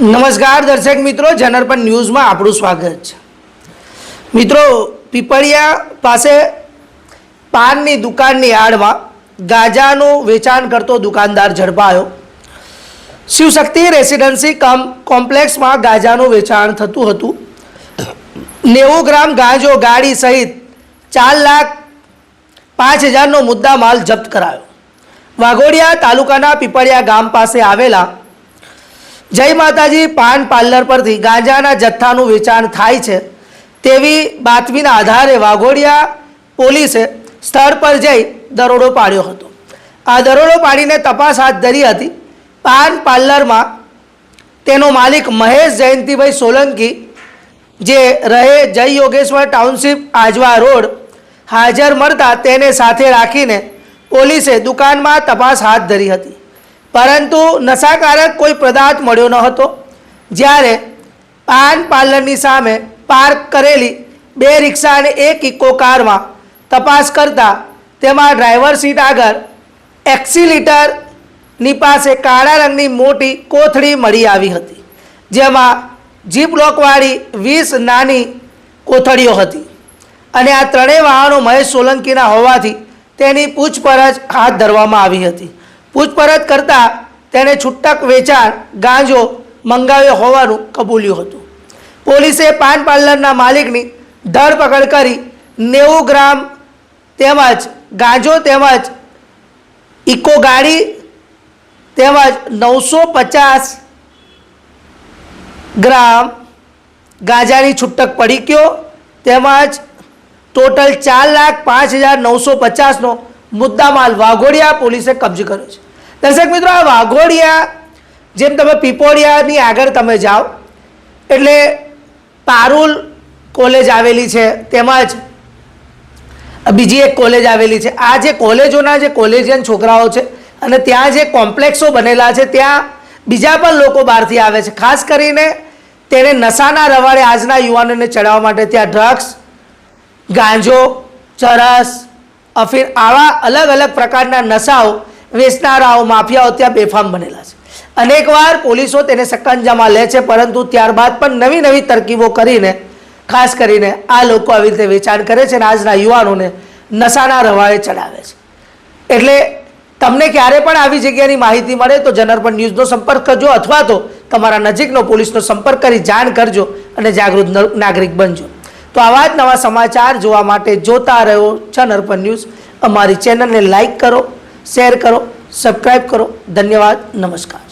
નમસ્કાર દર્શક મિત્રો જનરપન ન્યૂઝમાં આપણું સ્વાગત છે. મિત્રો, પીપળિયા પાસે પાનની દુકાનની આડમાં ગાંજાનું વેચાણ કરતો દુકાનદાર ઝડપાયો. શિવશક્તિ રેસિડેન્સી કમ, કોમ્પ્લેક્સમાં ગાંજાનું વેચાણ થતું હતું. નેવું ગ્રામ ગાંજો ગાડી સહિત ચાર લાખ પાંચ હજારનો મુદ્દા માલ જપ્ત કરાયો. વાઘોડિયા તાલુકાના પીપળિયા ગામ પાસે આવેલા જય માતાજી, પાન પાર્લર પરથી ગાંજાના જથ્થાનું વેચાણ થાય છે. તેવી બાતમીના આધારે વાઘોડિયા પોલીસે સ્થળ પર જઈ દરોડો પાડ્યો હતો. આ દરોડો પાડીને તપાસ હાથ ધરી હતી. પાન પાર્લરમાં તેનો માલિક મહેશ જયંતિભાઈ સોલંકી, જે રહે જય યોગેશ્વર ટાઉનશીપ, આજવા રોડ, હાજર મળતા તેને સાથે રાખીને પોલીસે દુકાનમાં તપાસ હાથ ધરી હતી. પરંતુ નશાકારક કોઈ પદાર્થ મળ્યો ન હતો. જ્યારે પાન પાર્લરની સામે પાર્ક કરેલી બે રિક્ષા અને એક ઇકો કારમાં તપાસ કરતા તેમાં ડ્રાઈવર સીટ આગળ એક્સિલિટરની પાસે કાળા રંગની મોટી કોથળી મળી આવી હતી, જેમાં જીપ લોકવાળી વીસ નાની કોથળીઓ હતી. અને આ ત્રણેય વાહનો મહેશ સોલંકીના હોવાથી તેની પૂછપરછ હાથ ધરવામાં આવી હતી. પૂછપરછ કરતાં તેણે છૂટક વેચાણ ગાંજો મંગાવ્યો હોવાનું કબૂલ્યું હતું. પોલીસે પાન પાર્લરના માલિકની ધરપકડ કરી નેવું ગ્રામ તેમજ ગાંજો તેમજ ઇકો ગાડી તેમજ નવસો પચાસ ગ્રામ ગાંજાની છૂટક પડીકીઓ તેમજ ટોટલ ચાર લાખ પાંચ હજાર નવસો પચાસનો મુદ્દામાલ વાઘોડિયા પોલીસે કબજે કર્યો છે. દર્શક મિત્રો, આ વાઘોડિયા, જેમ તમે પીપોડિયાની આગળ તમે જાઓ, એટલે પારુલ કોલેજ આવેલી છે, તેમજ બીજી એક કોલેજ આવેલી છે. આ જે કોલેજોના જે કોલેજિયન છોકરાઓ છે અને ત્યાં જે કોમ્પ્લેક્સો બનેલા છે, ત્યાં બીજા પણ લોકો બહારથી આવે છે. ખાસ કરીને તેને નશાના રવાડે આજના યુવાનોને ચડાવવા માટે ત્યાં ડ્રગ્સ, ગાંજો, ચરસ અફીર આવા અલગ અલગ પ્રકારના નશાઓ વેચનારાઓ માફિયાઓ ત્યાં બેફામ બનેલા છે. અનેકવાર પોલીસો તેને સકંજામાં લે છે, પરંતુ ત્યારબાદ પણ નવી નવી તરકીબો કરીને, ખાસ કરીને આ લોકો આવી રીતે વેચાણ કરે છે અને આજના યુવાનોને નશાના રવાએ ચડાવે છે. એટલે તમને ક્યારે પણ આવી જગ્યાની માહિતી મળે તો જનરપણ ન્યૂઝનો સંપર્ક કરજો અથવા તો તમારા નજીકનો પોલીસનો સંપર્ક કરી જાણ કરજો અને જાગૃત નાગરિક બનજો. તો આવા જ નવા સમાચાર જોવા માટે જોતા રહો જનરપણ ન્યૂઝ. અમારી ચેનલને લાઈક કરો. શેર કરો સબસ્ક્રાઈબ કરો. ધન્યવાદ નમસ્કાર.